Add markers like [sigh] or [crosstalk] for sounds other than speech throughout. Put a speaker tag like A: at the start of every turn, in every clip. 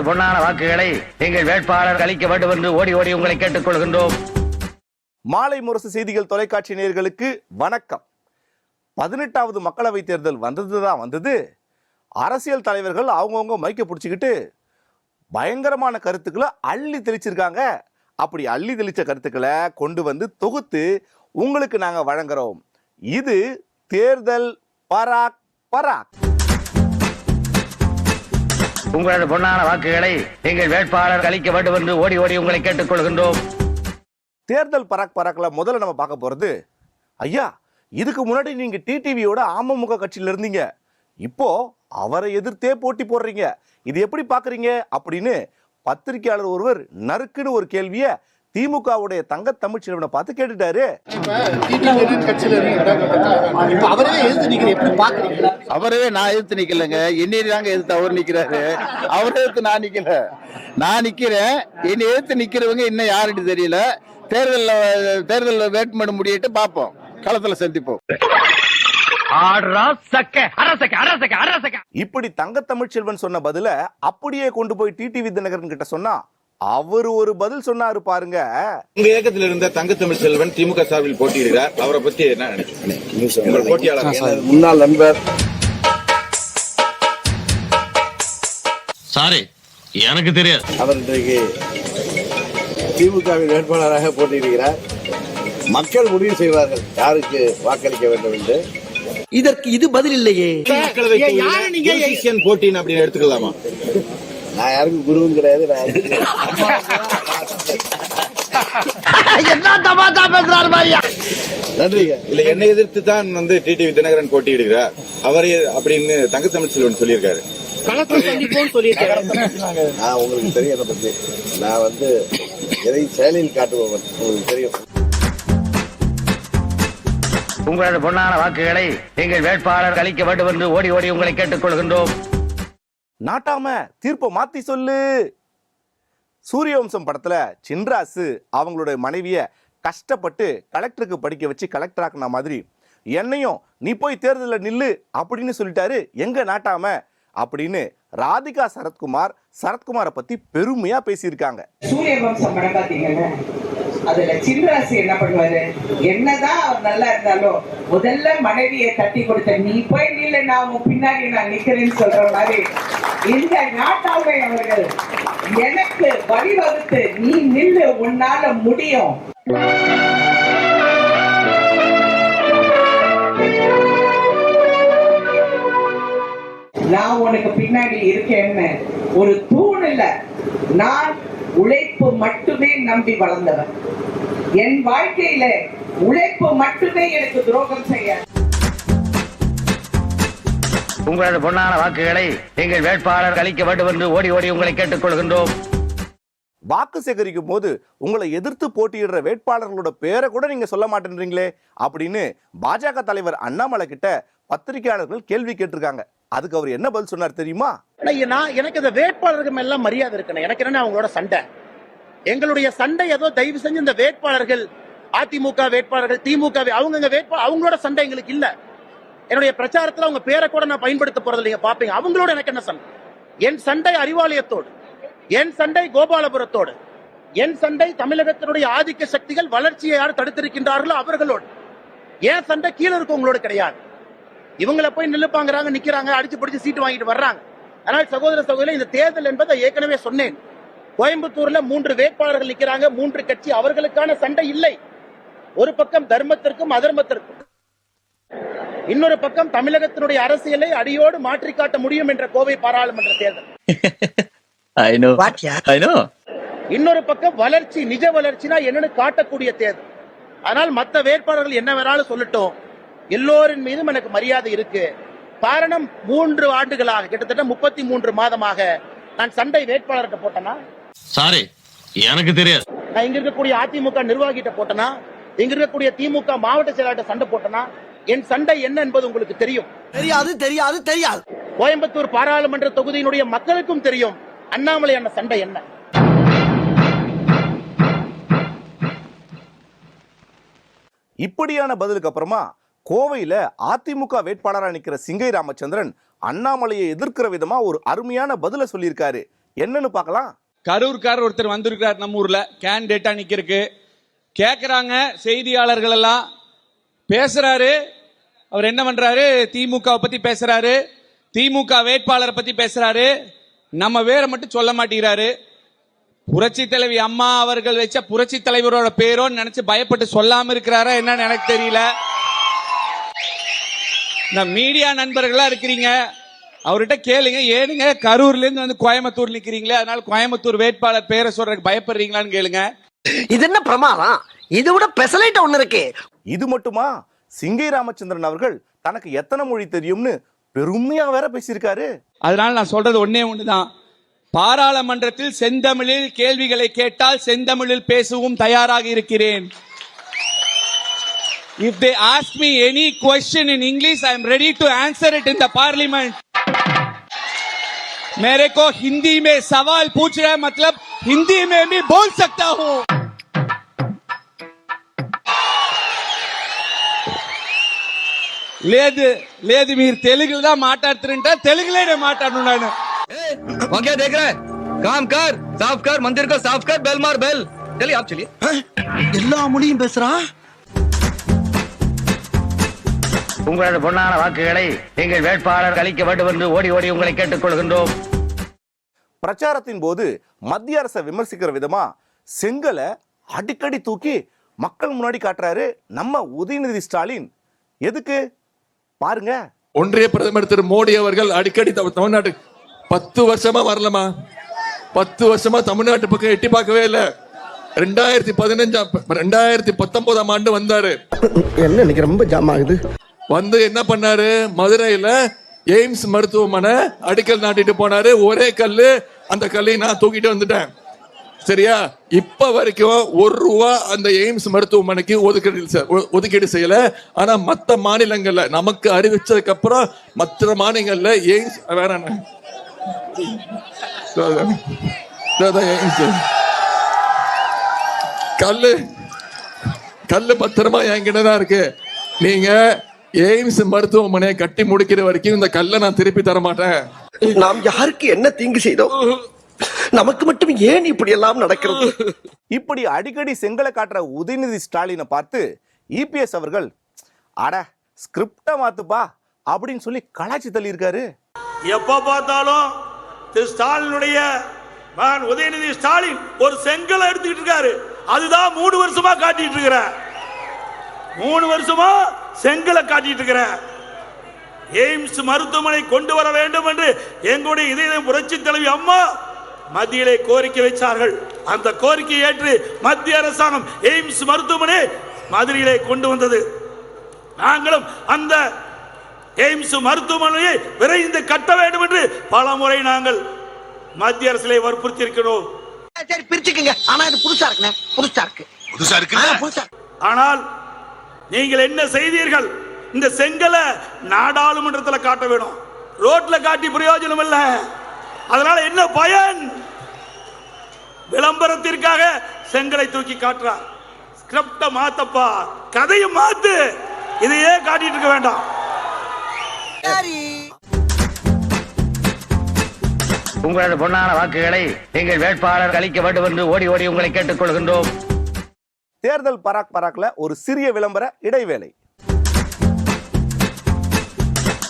A: பொன்னான வாக்குகளை எங்கள் வேட்பாளர் அளிக்க வேண்டும் என்று ஓடி ஓடி உங்களை கேட்டுக்கொள்கின்றோம்.
B: மாலை முரசு செய்திகள் தொலைக்காட்சி நேர்களுக்கு வணக்கம். பதினெட்டாவது மக்களவைத் தேர்தல் வந்தது தான் வந்தது. அரசியல் தலைவர்கள் அவங்கவுங்க மைக்க பிடிச்சிக்கிட்டு பயங்கரமான கருத்துக்களை அள்ளி தெளிச்சிருக்காங்க. அப்படி அள்ளி தெளித்த கருத்துக்களை கொண்டு வந்து தொகுத்து உங்களுக்கு நாங்கள் வழங்குறோம். இது தேர்தல் பராக் பராக்
A: உங்களது பொன்னான வாக்குகளை எங்கள் வேட்பாளர் அளிக்க வேண்டும் என்று ஓடி ஓடி உங்களை கேட்டுக்கொள்கின்றோம்
B: தேர்தல் பறக் பறக்கல முதல்ல நம்ம பார்க்க போறது ஐயா இதுக்கு முன்னாடி நீங்க டிடிவியோட அமமுக கட்சியில் இருந்தீங்க. இப்போ அவரை எதிர்த்தே போட்டி போடுறீங்க. இது எப்படி பாக்குறீங்க அப்படின்னு பத்திரிகையாளர் ஒருவர் நறுக்குன்னு ஒரு கேள்வியை திமுகவுடைய தங்க தமிழ்ச்செல்வனை பார்த்து கேட்டுட்டாரு.
C: அவரே
D: நான் எதிர்த்து நிக்கலங்க. என்னைய தாங்க எதிர்த்து அவர் நிக்கிறாரு. அவர் எதிர்த்து நான் நிக்கல. நான் நிக்கிறேன். என்னை எதிர்த்து நிக்கிறவங்க இன்னும் யாருன்னு தெரியல. தேர்தலில் தேர்தலில் வேட்புமனு முடியிட்டு பார்ப்போம். களத்துல சந்திப்போம்.
B: இப்படி தங்க தமிழ்ச்செல்வன் சொன்ன பதில அப்படியே கொண்டு போய் டிடிவி தினகரன் கிட்ட சொன்னா அவர் ஒரு பதில் சொன்னாரு பாருங்க.
E: உங்க இயக்கத்தில் இருந்த தங்கத்தமிழ் செல்வன் திமுக சார்பில் போட்டியிடுகிறார். அவரை பத்தி என்ன நினைக்கிறீங்க? உங்கள் போட்டியாளர்
D: முன்னாள் நண்பர்.
F: சாரி எனக்கு தெரியாது.
D: அவர் இன்றைக்கு திமுகவின் வேட்பாளராக போட்டியிடுகிறார். மக்கள் முடிவு செய்வார்கள் யாருக்கு வாக்களிக்க வேண்டும் என்று.
G: இதற்கு இது பதில் இல்லையே.
E: மக்களவை போட்டின்னு அப்படின்னு எடுத்துக்கலாமா?
D: நான் யாருக்கும் குருவும் கிடையாது நான் யாருக்கும் [laughs] நன்றிங்க
E: இல்ல என்னை எதிர்த்து தான் வந்து டிடிவி தினகரன் போட்டியிடுகிறார். அவரே அப்படின்னு தங்கத்தமிழ் செல்வன் சொல்லியிருக்காரு.
D: நான் உங்களுக்கு தெரியும் என்னை பத்தி. நான் வந்து எதை செயலில் காட்டுபவன் உங்களுக்கு தெரியும்.
A: உங்களது பொன்னான வாக்குகளை எங்கள் வேட்பாளர் அளிக்க வேண்டும் என்று ஓடி ஓடி உங்களை கேட்டுக்கொள்கின்றோம்.
B: நாட்டாம தீர்ப்பை மாத்தி சொல்லு. சூரியவம்சம் படத்துல சின்ராசு அவங்களுடைய மனைவிய கஷ்டப்பட்டு கலெக்டருக்கு படிக்க வச்சு கலெக்டர் ஆக்குன மாதிரி என்னையும் நீ போய் தேர்தலில் நில்லு அப்படின்னு சொல்லிட்டாரு எங்க நாட்டாம அப்படின்னு ராதிகா சரத்குமார் சரத்குமாரை பத்தி பெருமையா பேசியிருக்காங்க.
H: சூரியவம்சம் படம் பார்த்தீங்கன்னா அதுல சின்ராசு என்ன பண்ணுவாரு? என்னதான் அவர் நல்லா இருந்தாலும் முதல்ல மனைவியை தட்டி கொடுத்த நீ போய் நில்ல நான் உங்க பின்னாடி நான் நிக்கிறேன்னு சொல்ற மாதிரி இந்த நாட்டாமை அவர்கள் எனக்கு வழிவகுத்து நீ நில்லு உன்னால முடியும். நான் உனக்கு பின்னாடி இருக்கேன்னு ஒரு தூண் இல்ல. நான் உழைப்பு மட்டுமே நம்பி வளர்ந்தவன். என் வாழ்க்கையில உழைப்பு மட்டுமே எனக்கு துரோகம் செய்ய
A: உங்களது பொன்னான வாக்குகளை எங்கள் வேட்பாளர் அளிக்க வேண்டும் என்று ஓடி ஓடி உங்களை கேட்டுக்கொள்கின்றோம்.
B: வாக்கு சேகரிக்கும் போது உங்களை எதிர்த்து போட்டியிடுற வேட்பாளர்களோட பேரை கூட நீங்க சொல்ல மாட்டேன்றீங்களே அப்படின்னு பாஜக தலைவர் அண்ணாமலை கிட்ட பத்திரிகையாளர்கள் கேள்வி கேட்டிருக்காங்க. அதுக்கு அவர் என்ன பதில் சொன்னார் தெரியுமா?
C: ஆனா, நான் எனக்கு இந்த வேட்பாளர்கள் மேல எல்லாம் மரியாதை இருக்குண்ணே. எனக்கு என்ன அவங்களோட சண்டை? எங்களுடைய சண்டை ஏதோ தயவு செஞ்சு இந்த வேட்பாளர்கள் அதிமுக வேட்பாளர்கள் திமுக அவங்க வேட்பாளர் அவங்களோட சண்டை எங்களுக்கு இல்ல. என்னுடைய பிரச்சாரத்துல அவங்க பேரை கூட நான் பயன்படுத்த போறது இல்லைங்க பாப்பீங்க. அவங்களோட எனக்கு என்ன சண்டை? என் சண்டை அறிவாலயத்தோடு என் சண்டை கோபாலபுரத்தோடு என் சண்டை தமிழகத்தினுடைய ஆதிக்க சக்திகள் வளர்ச்சியை யார் தடுத்திருக்கின்றார்களோ அவர்களோடு. ஏன் சண்டை கீழே இருக்கவங்களோடு கிடையாது. இவங்கள போய் நில்லுப்பாங்கிறாங்க நிக்கிறாங்க அடிச்சு பிடிச்சு சீட்டு வாங்கிட்டு வர்றாங்க. ஆனால் சகோதர சகோதரி இந்த தேர்தல் என்பதை ஏற்கனவே சொன்னேன். கோயம்புத்தூர்ல மூன்று வேட்பாளர்கள் நிக்கிறாங்க. மூன்று கட்சி அவர்களுக்கான சண்டை இல்லை. ஒரு பக்கம் தர்மத்திற்கும் அதர்மத்திற்கும். இன்னொரு பக்கம் தமிழகத்தினுடைய அரசியலை அடியோடு மாற்றி காட்ட முடியும் என்ற கோவை பாராளுமன்ற தேர்தல்.
F: ஐ நோ ஐ நோ
C: இன்னொரு பக்கம் வளர்ச்சி நிஜ வளர்ச்சினா என்னன்னு காட்டக்கூடிய தேர்தல். ஆனால் மத்த வேட்பாளர்கள் என்ன வேணாலும் சொல்லட்டும் எல்லோரின் மீதும் எனக்கு மரியாதை இருக்கு. காரணம் மூன்று ஆண்டுகளாக கிட்டத்தட்ட முப்பத்தி மூன்று மாதமாக நான் சண்டை வேட்பாளர்கிட்ட போட்டேனா?
F: சாரி எனக்கு தெரியாது.
C: நான் இங்க இருக்கக்கூடிய அதிமுக நிர்வாகிகிட்ட போட்டேனா? இங்க இருக்கக்கூடிய திமுக மாவட்ட செயலாளர்கிட்ட சண்டை போட்டேனா? என் சண்டை என்ன என்பது உங்களுக்கு தெரியும்?
G: தெரியாது தெரியாது தெரியாது.
C: கோயம்புத்தூர் பாராளுமன்ற தொகுதியினுடைய மக்களுக்கும் தெரியும். அண்ணாமலை அண்ணன் சண்டை என்ன?
B: இப்படியான பதிலுக்கு அப்புறமா கோவையில அதிமுக வேட்பாளராக நிக்கிற சிங்கை ராமச்சந்திரன் அண்ணாமலையை எதிர்க்கிற விதமா ஒரு அருமையான பதில சொல்லியிருக்காரு. என்னன்னு பார்க்கலாம்.
I: கரூர்கார் ஒருத்தர் வந்திருக்கிறார் நம்ம ஊர்ல. கேண்டிடேட்டா நிக்கிறதுக்கு. கேக்குறாங்க செய்தியாளர்கள் எல்லாம் பேசுறாரு. அவர் என்ன பண்றாரு? திமுக பத்தி பேசுறாரு. திமுக வேட்பாளரை பத்தி பேசுறாரு. நம்ம வேற மட்டும் சொல்ல மாட்டேங்கிறாரு. புரட்சி தலைவி அம்மா அவர்கள் வச்ச புரட்சி தலைவரோட பேரோன்னு நினைச்சு பயப்பட்டு சொல்லாம இருக்கிறாரா என்னன்னு எனக்கு தெரியல. இந்த மீடியா நண்பர்களா இருக்கிறீங்க. அவர்கிட்ட கேளுங்க ஏனுங்க கரூர்ல இருந்து வந்து கோயம்புத்தூர் நிக்கிறீங்களே அதனால கோயம்புத்தூர் வேட்பாளர் பேரை சொல்றதுக்கு பயப்படுறீங்களான்னு கேளுங்க.
D: இது என்ன பிரமாதம்? இதை விட பெசலைட் ஒண்ணு இருக்கு.
B: இது மட்டுமா? சிங்கை ராமச்சந்திரன் அவர்கள் தனக்கு எத்தனை மொழி தெரியும்னு பெருமையா வேற பேசியிருக்காரு.
I: அதனால நான் சொல்றது ஒண்ணே ஒண்ணுதான். பாராளுமன்றத்தில் செந்தமிழில் கேள்விகளை கேட்டால் செந்தமிழில் பேசவும் தயாராக இருக்கிறேன். If they ask me any question in English, I am ready to answer it in the parliament. मेरे को हिंदी में सवाल पूछ रहे हैं, मतलब हिंदी में भी बोल सकता हूँ లేదు లేదు మీరు తెలుగులో మాట్లాడుతుంటే తెలుగులోనే మాట్లాడు నాను
J: वहाँ क्या देख रहा है काम कर साफ कर मंदिर को साफ कर बेल मार बेल चलिए आप चलिए
D: எல்லா மொழியும் பேசுறான்
A: உங்களது பொன்னான வாக்குகளை எங்கள் வேட்பாளர் அளிக்க வேண்டும் என்று ஓடி ஓடி உங்களை கேட்டுக்கொள்கின்றோம்.
B: பிரச்சாரத்தின் போது மத்திய அரசை விமர்சிக்கிற விதமா செங்கலை அடிக்கடி தூக்கி மக்கள் முன்னாடி காட்டுறாரு நம்ம உதயநிதி ஸ்டாலின். எதுக்கு? பாருங்க.
K: ஒன்றிய பிரதமர் திரு மோடி அவர்கள் அடிக்கடி தமிழ்- தமிழ்நாட்டுக்கு பத்து வருஷமா வரலமா பத்து வருஷமா தமிழ்நாட்டு பக்கம் எட்டி பார்க்கவே இல்லை. ரெண்டாயிரத்தி பதினஞ்சாம் ரெண்டாயிரத்தி பத்தொன்பதாம் ஆண்டு வந்தாரு.
D: என்ன இன்னைக்கு ரொம்ப ஜாம் ஆகுது?
K: வந்து என்ன பண்ணாரு? மதுரையில எய்ம்ஸ் மருத்துவமனை அடிக்கல் நாட்டிட்டு போனாரு. ஒரே கல்லு அந்த கல்லை நான் தூக்கிட்டு வந்துட்டேன். சரியா? இப்ப வரைக்கும் ஒரு ரூபா அந்த எய்ம்ஸ் மருத்துவமனைக்கு ஒதுக்கீடு ஒ- ஒதுக்கீடு செய்யல. ஆனா மத்த மாநிலங்கள்ல நமக்கு அறிவிச்சதுக்கு அப்புறம் மற்ற மாநிலங்கள்ல எய்ம்ஸ் வேற அதான். எய்ம்ஸ். கல்லு கல்லு பத்திரமா என்கிட்ட தான் இருக்கு. நீங்க எய்ம்ஸ் மருத்துவமனையை கட்டி முடிக்கிற வரைக்கும் இந்த கல்லை நான் திருப்பி தர மாட்டேன்
D: நாம் யாருக்கு என்ன தீங்கு செய்தோம் நமக்கு மட்டும் ஏன் இப்படி எல்லாம் நடக்கிறது?
B: இப்படி அடிக்கடி செங்கலை காட்டுற உதயநிதி ஸ்டாலினை பார்த்து இபிஎஸ் அவர்கள் அட ஸ்கிரிப்டை மாத்துப்பா அப்படின்னு சொல்லி கலாச்சி தள்ளியிருக்காரு.
L: எப்ப பார்த்தாலும் திரு ஸ்டாலினுடைய மகன் உதயநிதி ஸ்டாலின் ஒரு செங்கலை எடுத்துக்கிட்டு இருக்காரு. அதுதான் மூணு வருஷமா காட்டிட்டு இருக்கிற மூணு வருஷமா செங்கலை காட்டிட்டு இருக்கிற எய்ம்ஸ் மருத்துவமனை கொண்டு வர வேண்டும் என்று எங்களுடைய இதய புரட்சி தலைவி அம்மா மத்தியிலே கோரிக்கை வைச்சார்கள். அந்த கோரிக்கையை ஏற்று மத்திய அரசாங்கம் எய்ம்ஸ் மருத்துவமனை மதுரையிலே கொண்டு வந்தது. நாங்களும் அந்த எய்ம்ஸ் மருத்துவமனையை விரைந்து கட்ட வேண்டும் என்று பல முறை நாங்கள் மத்திய அரசிலே வற்புறுத்தி இருக்கிறோம்
D: சரி பிரிச்சுக்குங்க. ஆனா இது புதுசா இருக்கு.
M: புதுசா
D: ஆ, புதுசா இருக்கு.
L: ஆனால் நீங்கள் என்ன செய்தீர்கள்? இந்த செங்கலை நாடாளுமன்றத்தில் காட்ட வேணும். ரோட்ல காட்டி பிரயோஜனம் இல்ல. அதனால என்ன பயன்? விளம்பரத்திற்காக செங்கலை தூக்கி காட்டுறார் ஸ்கிரிப்ட மாத்தப்பா. கதையை மாத்து. இதையே காட்டிட்டு இருக்க வேண்டாம்.
A: உங்களது பொன்னான வாக்குகளை எங்கள் வேட்பாளர் அளிக்க வேண்டும் என்று ஓடி ஓடி உங்களை கேட்டுக்கொள்கின்றோம்.
B: தேர்தல் பராக் பராக்ல ஒரு சிறிய விளம்பர இடைவேளை.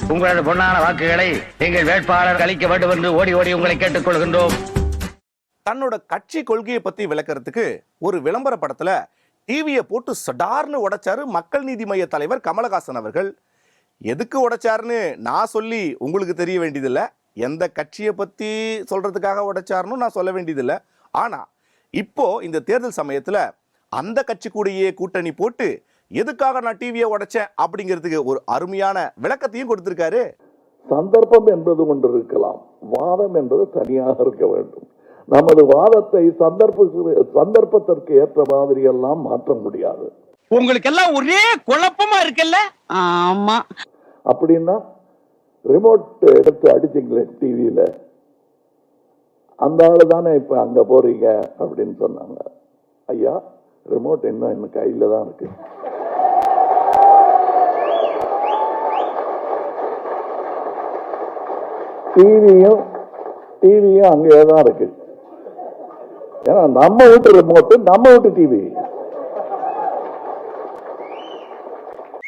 A: உங்களது பொன்னான வாக்குகளை எங்கள் வேட்பாளர் அளிக்க வேண்டும் என்று ஓடி ஓடி உங்களை கேட்டுக்கொள்கின்றோம்.
B: தன்னோட கட்சி கொள்கையை பத்தி விளக்கறதுக்கு ஒரு விளம்பர படத்துல டிவியை போட்டு சடார்னு உடைச்சாரு மக்கள் நீதி மைய தலைவர் கமலஹாசன் அவர்கள். எதுக்கு உடைச்சாருன்னு நான் சொல்லி உங்களுக்கு தெரிய வேண்டியதில்லை. எந்த கட்சியை பத்தி சொல்றதுக்காக உடைச்சாருன்னு நான் சொல்ல வேண்டியதில்லை. ஆனா இப்போ இந்த தேர்தல் சமயத்துல அந்த கட்சி கூடயே கூட்டணி போட்டு எதுக்காக நான் டிவியை உடைச்சேன் அப்படிங்கிறதுக்கு ஒரு அருமையான விளக்கத்தையும் கொடுத்திருக்காரு.
N: சந்தர்ப்பம் என்பது ஒன்று இருக்கலாம். வாதம் என்பது தனியாக இருக்க வேண்டும். நமது வாதத்தை சந்தர்ப்ப சந்தர்ப்பத்திற்கு ஏற்ற மாதிரி எல்லாம் மாற்ற முடியாது.
I: உங்களுக்கு எல்லாம் ஒரே குழப்பமா இருக்குல்ல? ஆமா.
N: அப்படின்னா ரிமோட் எடுத்து அடிச்சிங்களே டிவியில அந்த ஆளு தானே இப்ப அங்க போறீங்க அப்படின்னு சொன்னாங்க. ஐயா ரிமோட் இன்னும் இன்னும் கையில தான் இருக்கு. டிவியும் டிவியும் அங்கேயே தான் இருக்கு. ஏன்னா நம்ம வீட்டு ரிமோட்டு நம்ம வீட்டு டிவி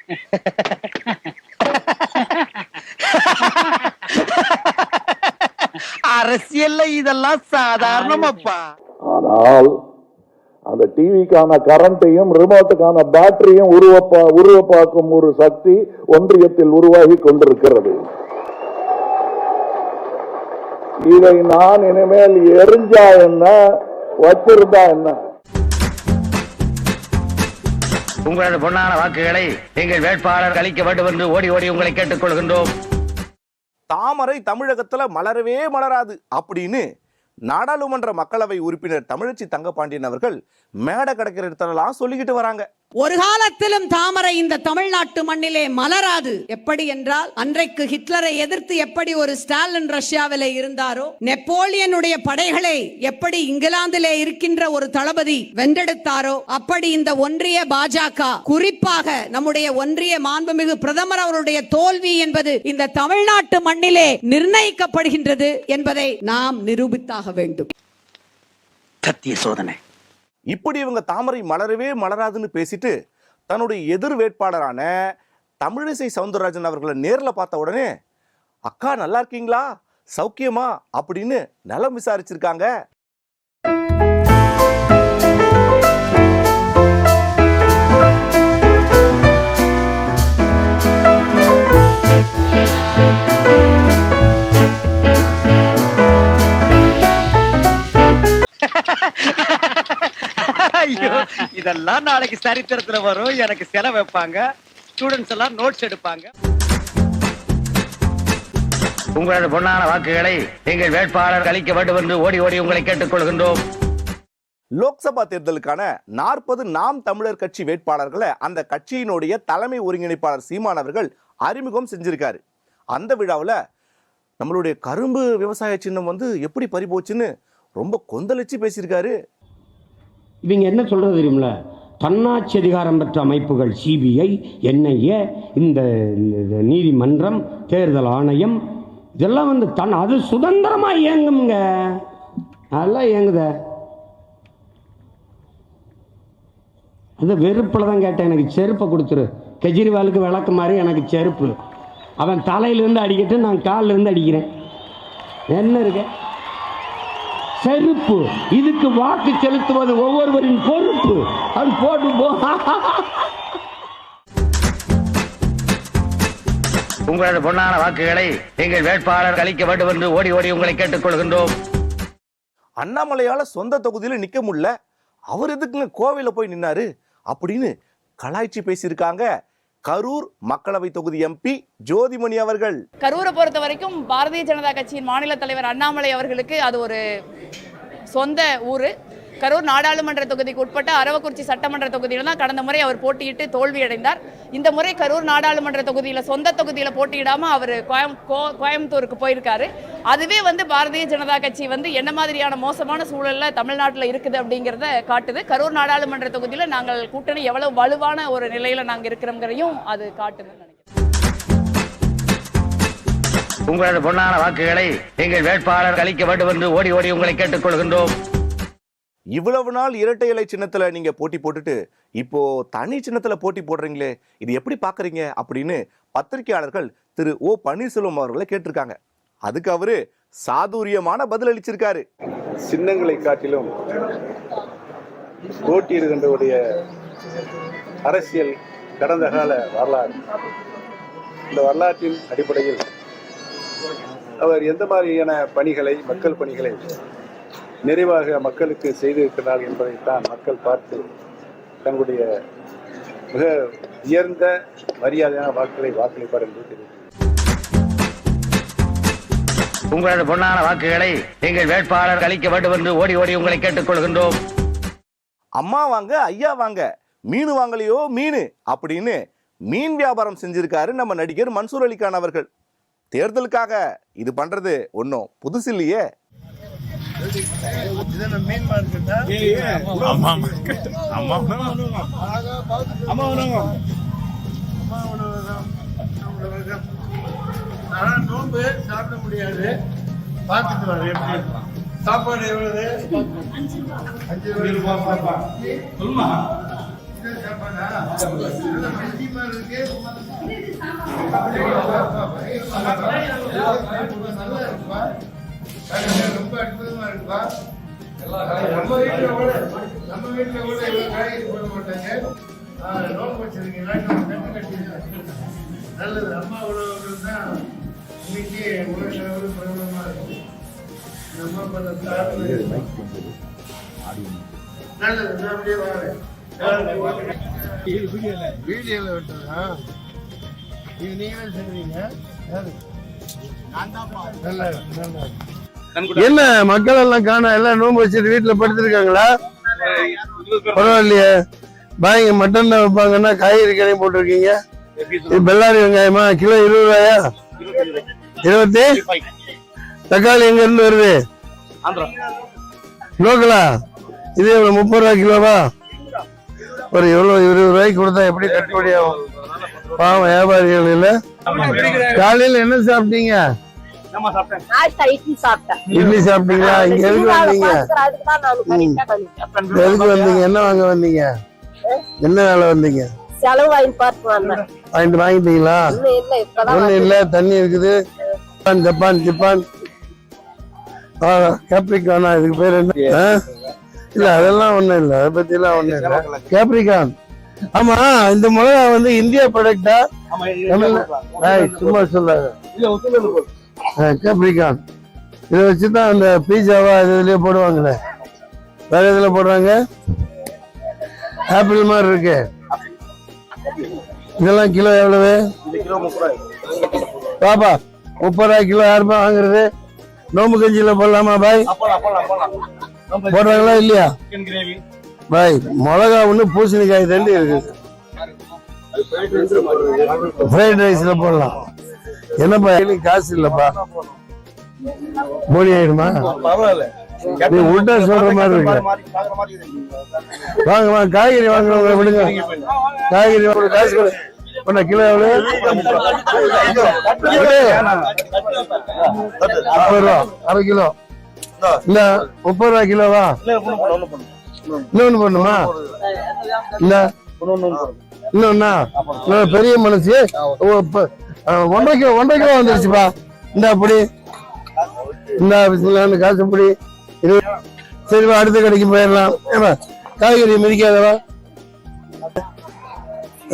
N: [laughs]
A: அரசியல்ல இதெல்லாம் சாதாரணமாப்பா.
N: ஆனால் அந்த டிவிக்கான கரண்ட்டையும் ரிமோட்டுக்கான பேட்டரியும் உருவப்பா உருவப்பாக்கும் ஒரு சக்தி ஒன்றியத்தில் உருவாகி கொண்டிருக்கிறது. இதை நான் இனிமேல் எரிஞ்சா என்ன? வச்சிருந்தா என்ன?
A: உங்களது பொன்னான வாக்குகளை எங்கள் வேட்பாளர் அளிக்க வேண்டும் என்று ஓடி ஓடி உங்களை கேட்டுக்கொள்கின்றோம்
B: தாமரை தமிழகத்துல மலரவே மலராது அப்படின்னு நாடாளுமன்ற மக்களவை உறுப்பினர் தமிழச்சி தங்கபாண்டியன் அவர்கள் மேடை கிடக்கிற இடத்துலலாம் சொல்லிக்கிட்டு வராங்க.
O: ஒரு காலத்திலும் தாமரை இந்த தமிழ்நாட்டு மண்ணிலே மலராது. எப்படி என்றால் அன்றைக்கு ஹிட்லரை எதிர்த்து எப்படி ஒரு ஸ்டாலின் ரஷ்யாவிலே இருந்தாரோ நெப்போலியனுடைய படைகளை எப்படி இங்கிலாந்திலே இருக்கின்ற ஒரு தளபதி வென்றெடுத்தாரோ அப்படி இந்த ஒன்றிய பாஜக குறிப்பாக நம்முடைய ஒன்றிய மாண்புமிகு பிரதமர் அவருடைய தோல்வி என்பது இந்த தமிழ்நாட்டு மண்ணிலே நிர்ணயிக்கப்படுகின்றது என்பதை நாம் நிரூபித்தாக வேண்டும்.
C: சத்திய சோதனை.
B: இப்படி இவங்க தாமரை மலரவே மலராதுன்னு பேசிட்டு தன்னுடைய எதிர் வேட்பாளரான தமிழிசை சவுந்தரராஜன் அவர்களை நேரில் பார்த்த உடனே அக்கா நல்லா இருக்கீங்களா? சௌக்கியமா? அப்படின்னு நலம் விசாரிச்சிருக்காங்க.
A: இதெல்லாம் நாளைக்கு சரித்திரத்துல வரும். எனக்கு செலவு வைப்பாங்க. ஸ்டூடெண்ட்ஸ் எல்லாம் நோட்ஸ் எடுப்பாங்க. உங்களது பொன்னான வாக்குகளை எங்கள் வேட்பாளர் அளிக்க வேண்டும் என்று ஓடி ஓடி உங்களை கேட்டுக்கொள்கின்றோம்.
B: லோக்சபா தேர்தலுக்கான நாற்பது நாம் தமிழர் கட்சி வேட்பாளர்களை அந்த கட்சியினுடைய தலைமை ஒருங்கிணைப்பாளர் சீமான் அவர்கள் அறிமுகம் செஞ்சிருக்காரு. அந்த விழாவில் நம்மளுடைய கரும்பு விவசாய சின்னம் வந்து எப்படி பறிபோச்சுன்னு ரொம்ப கொந்தளிச்சு பேசியிருக்காரு.
P: இவங்க என்ன சொல்கிறது தெரியுமில தன்னாட்சி அதிகாரம் பெற்ற அமைப்புகள் சிபிஐ என்ஐஏ இந்த இந்த நீதிமன்றம் தேர்தல் ஆணையம் இதெல்லாம் வந்து தன் அது சுதந்திரமாக இயங்குங்க அதெல்லாம் இயங்குத. அது வெறுப்பில் தான் கேட்டேன் எனக்கு செருப்பை கொடுத்துரு. கெஜ்ரிவாலுக்கு விளக்கு மாதிரி எனக்கு செருப்பு. அவன் தலையிலேருந்து அடிக்கட்டு நான் காலிலேருந்து அடிக்கிறேன். என்ன இருக்கேன் செருப்பு. இதுக்கு வாக்கு செலுத்துவது ஒவ்வொருவரின் பொறுப்பு. அது போட்டு போ
A: உங்களது பொன்னான வாக்குகளை எங்கள் வேட்பாளர் அளிக்க வேண்டும் என்று ஓடி ஓடி உங்களை கேட்டுக்கொள்கின்றோம்.
B: அண்ணாமலையால சொந்த தொகுதியில நிக்க முடியல. அவர் எதுக்குங்க கோவையில போய் நின்னாரு? அப்படின்னு கலாய்ச்சி பேசியிருக்காங்க. கரூர் மக்களவை தொகுதி எம்பி ஜோதிமணி அவர்கள்.
O: கரூரை பொறுத்த வரைக்கும் பாரதிய ஜனதா கட்சியின் மாநில தலைவர் அண்ணாமலை அவர்களுக்கு அது ஒரு சொந்த ஊர். கரூர் நாடாளுமன்ற தொகுதிக்கு உட்பட்ட அரவக்குறிச்சி சட்டமன்ற தொகுதியில் தான் கடந்த முறை அவர் போட்டியிட்டு தோல்வியடைந்தார். இந்த முறை கரூர் நாடாளுமன்ற தொகுதியில் சொந்த தொகுதியில் போட்டியிடாமல் அவர் கோயம் கோ- கோயம்புத்தூருக்கு போயிருக்காரு. அதுவே வந்து பாரதிய ஜனதா கட்சி வந்து என்ன மாதிரியான மோசமான சூழலில் தமிழ்நாட்டில் இருக்குது அப்படிங்கிறத காட்டுது. கரூர் நாடாளுமன்ற தொகுதியில் நாங்கள் கூட்டணி எவ்வளவு வலுவான ஒரு நிலையில் நாங்கள் இருக்கிறோங்கிறதையும் அது காட்டுதுன்னு நினைக்கிறேன்.
A: உங்களது பொன்னான வாக்குகளை எங்கள் வேட்பாளர் அளிக்க வேண்டும் என்று ஓடி ஓடி உங்களை கேட்டுக்கொள்கின்றோம்.
B: இவ்வளவு நாள் இரட்டை இலை சின்னத்துல நீங்க போட்டி போட்டுட்டு இப்போ தனி சின்னத்துல போட்டி போடுறீங்களே இது எப்படி பாக்குறீங்க அப்படின்னு பத்திரிகையாளர்கள் திரு ஓ பன்னீர்செல்வம் அவர்களை கேட்டிருக்காங்க. அதுக்கு அவரு சாதுரியமான பதில் அளிச்சிருக்காரு.
M: சின்னங்களை காட்டிலும் போட்டியிடுகின்றவுடைய அரசியல் கடந்த கால வரலாறு. இந்த வரலாற்றின் அடிப்படையில் அவர் எந்த மாதிரியான பணிகளை மக்கள் பணிகளை நிறைவாக மக்களுக்கு செய்திருக்கிறார் என்பதைத்தான் மக்கள் பார்த்து தங்களுடைய மிக உயர்ந்த மரியாதையான வாக்குகளை வாக்களிப்பார் என்று தெரிவித்தார்
A: உங்களது பொன்னான வாக்குகளை எங்கள் வேட்பாளர் அளிக்க வேண்டும் என்று ஓடி ஓடி உங்களை கேட்டுக்கொள்கின்றோம்
B: அம்மா வாங்க ஐயா வாங்க மீன் வாங்கலையோ மீன் அப்படின்னு மீன் வியாபாரம் செஞ்சிருக்காரு நம்ம நடிகர் மன்சூர் அலிகான் அவர்கள். தேர்தலுக்காக இது பண்றது ஒன்றும் புதுசு இல்லையே
L: நோம்பு சாப்பிட முடியாது.
C: பார்த்துட்டு வரேன் எப்படி சாப்பாடு எவ்வளவு? அஞ்சு ரூபாய் பாப்பா சொல்லுமா? சாப்பாடா ரொம்ப அற்புதமா இருக்குப்பா நம்ம வீட்டுல கூட நம்ம வீட்டுல கூட இவ்வளவு காய்கறி போட மாட்டாங்க நோக்கம் வச்சிருக்கீங்களா கட்டு கட்டிருக்கேன் நல்லது அம்மா உணவுகள் தான் இன்னைக்கு உலக அளவில் பிரபலமா இருக்கும் நம்ம பல நல்லது நான் அப்படியே வரேன் வீடியோல விட்டதா இது நீங்களே செஞ்சீங்க நல்லா நல்லா
N: என்ன மக்கள் எல்லாம் காண எல்லாம் நோன்பு வச்சுட்டு வீட்டுல படுத்திருக்காங்களா? பரவாயில்லையே. பாய்ங்க மட்டன் வைப்பாங்கன்னா காய்கறி கடையும் போட்டிருக்கீங்க. பெல்லாரி வெங்காயமா? கிலோ இருபது ரூபாயா? இருபத்தி? தக்காளி எங்க இருந்து வருது லோக்கலா? இது எவ்வளவு முப்பது ரூபா கிலோவா? ஒரு எவ்வளவு இருபது ரூபாய்க்கு கொடுத்தா எப்படி கட்டுப்படி ஆகும்? பாவம் வியாபாரிகள் இல்ல. காலையில என்ன சாப்பிட்டீங்க?
Q: இட்லி
N: சாப்பிட்டீங்களா? இங்க எதுக்கு வந்தீங்க? எதுக்கு வந்தீங்க? என்ன வாங்க வந்தீங்க? என்ன வேலை வந்தீங்க?
Q: செலவு
N: வாங்கிட்டு வாங்கிட்டீங்களா? ஒண்ணு இல்ல தண்ணி இருக்குது. Japan Japan Japan. கேப்ரிகானா இதுக்கு பேர் என்ன? இல்ல அதெல்லாம் ஒண்ணும் இல்ல. அதை பத்தி எல்லாம் ஒண்ணும் இல்ல. கேப்ரிகான் ஆமா இந்த மிளகா வந்து இந்தியா ப்ராடக்டா சும்மா சொல்லாத கேப்ரிகான். இதை வச்சுதான் அந்த பீஸாவா இது இதுலயே போடுவாங்களே. வேற இதுல போடுறாங்க? ஆப்பிள் மாதிரி இருக்கு. இதெல்லாம் கிலோ எவ்வளவு? பாப்பா முப்பது ரூபாய் கிலோ யாருப்பா வாங்குறது? நோம்பு கஞ்சியில போடலாமா பாய்? போடுறாங்களா இல்லையா? பாய் மிளகா ஒண்ணு பூசணிக்காய் தள்ளி இருக்குது. ஃப்ரைட் ரைஸ்ல போடலாம். என்னப்பா காசு இல்லப்பா? போலி ஆயிடுமா நீ உள்டா சொல்ற மாதிரி இருக்கு. வாங்க வாங்க காய்கறி வாங்குறவங்க விடுங்க. காய்கறி காசு கொடு. பண்ண கிலோ. முப்பது ரூபா அரை கிலோ. இல்ல முப்பது ரூபா கிலோவா? இன்னொன்னு பண்ணுமா இல்ல. இன்னொன்னா பெரிய மனசு ஒன்றரை கிலோ ஒன்றரை கிலோ வந்துருச்சுப்பா. இந்த அப்படி இந்த காசு அப்படி சரிப்பா அடுத்த கடைக்கு போயிடலாம். ஏம்மா, காய்கறி மிதிக்காதவா?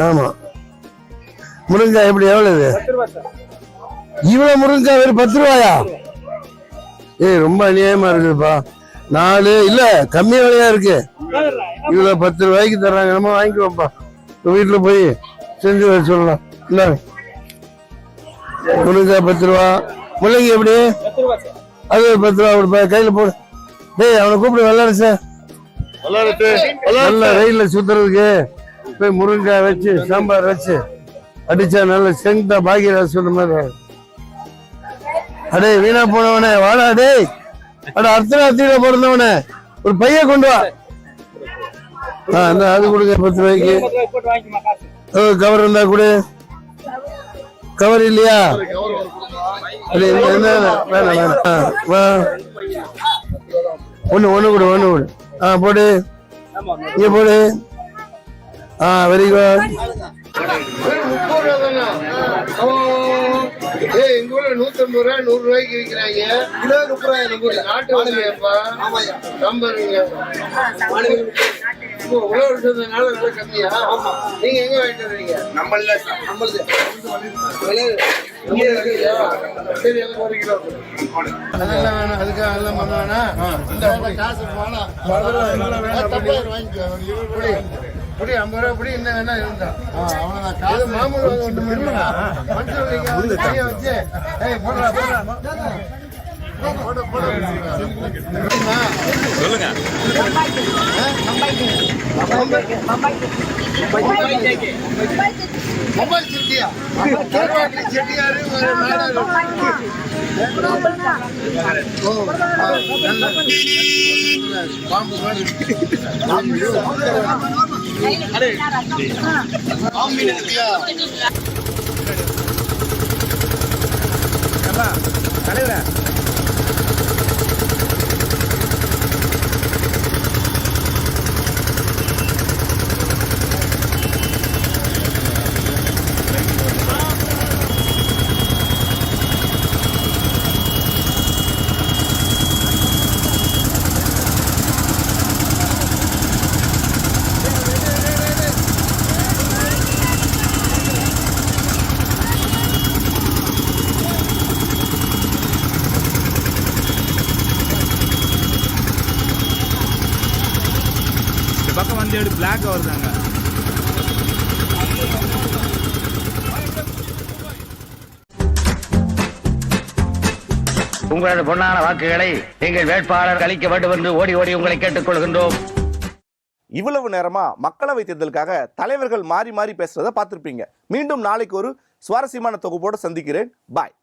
N: ஆமா. முருங்காய் எப்படி எவ்வளவு இவ்வளவு முருங்காய் வெறும் பத்து ரூபாயா? ஏய் ரொம்ப அநியாயமா இருக்குதுப்பா. நாலு இல்ல கம்மி விலையா இருக்கு. இவ்வளவு பத்து ரூபாய்க்கு தர்றாங்க. நம்ம வாங்கிக்குவோம்ப்பா. வீட்டுல போய் செஞ்சு வர சொல்லலாம். என்ன முருங்காய் பத்து ரூபா. முள்ளங்கி எப்படி? அது ஒரு பத்து ரூபா கொடுப்பா. கையில போடு. டேய் அவனை கூப்பிடு. வெள்ளாரச நல்ல ரயில்ல சுத்துறதுக்கு. போய் முருங்காய் வச்சு சாம்பார் வச்சு அடிச்சா நல்ல ஸ்ட்ரென்த்தா பாக்கியராஜ் சொன்ன மாதிரி. அடே வீணா போனவனே வாடா டேய். அட அர்த்தராத்திரியில பிறந்தவனே. ஒரு பைய கொண்டு வா. ஆ அது கொடுங்க பத்து ரூபாய்க்கு. ஓ, கவர் இருந்தா கொடு. கவர் இல்லையா? இந்த- வேணாம் வேணாம் ஆ, வா. ஒண்ணு ஒண்ணு கொடு ஒண்ணு கொடு. ஆ போடு. இங்க போடு. ஆ வெரி குட்
C: ஏய் எங்க ஊர்ல நூத்தி ஐம்பது ரூபாய் நூறு ரூபாய்க்கு விற்கிறாங்க. கிலோ முப்பது ரூபாய் நம்ம ஊர்ல நாட்டு நம்பருங்க. உழவு இருந்ததுனால விலை கம்மியா? நீங்க எங்க வாங்கிட்டு வரீங்க நம்மள. நம்மளது. சரி எனக்கு ஒரு கிலோ. அதெல்லாம் வேணாம். அதுக்காக எல்லாம் பண்ண வேணாம். காசு வேணாம். தப்பாயிரம் வாங்கிக்கோ. ஒரு இருபது ரூபாய் புடி. ஐம்பது ரூபா புடி இன்னும் வேணா இருந்தா. அவ்வளவுதான். காசு மாமூல் ஒன்று மனுஷன் வச்சு. ஏய் போடுறா போடுறா போடு போடு.
M: சொல்லுங்க.
C: மொபைல் செட்டியா? செட்டியாரு பாம்பு இருக்கு. பாம்பு இருக்கியா?
A: தலைவர
M: வந்து எப்படி பிளாக் வருதாங்க
A: உங்களது பொன்னான வாக்குகளை எங்கள் வேட்பாளர் அளிக்க வேண்டும் என்று ஓடி ஓடி உங்களை கேட்டுக்கொள்கின்றோம்.
B: இவ்வளவு நேரமா மக்களவை தேர்தலுக்காக தலைவர்கள் மாறி மாறி பேசுறத பார்த்திருப்பீங்க. மீண்டும் நாளைக்கு ஒரு சுவாரஸ்யமான தொகுப்போடு சந்திக்கிறேன். பாய்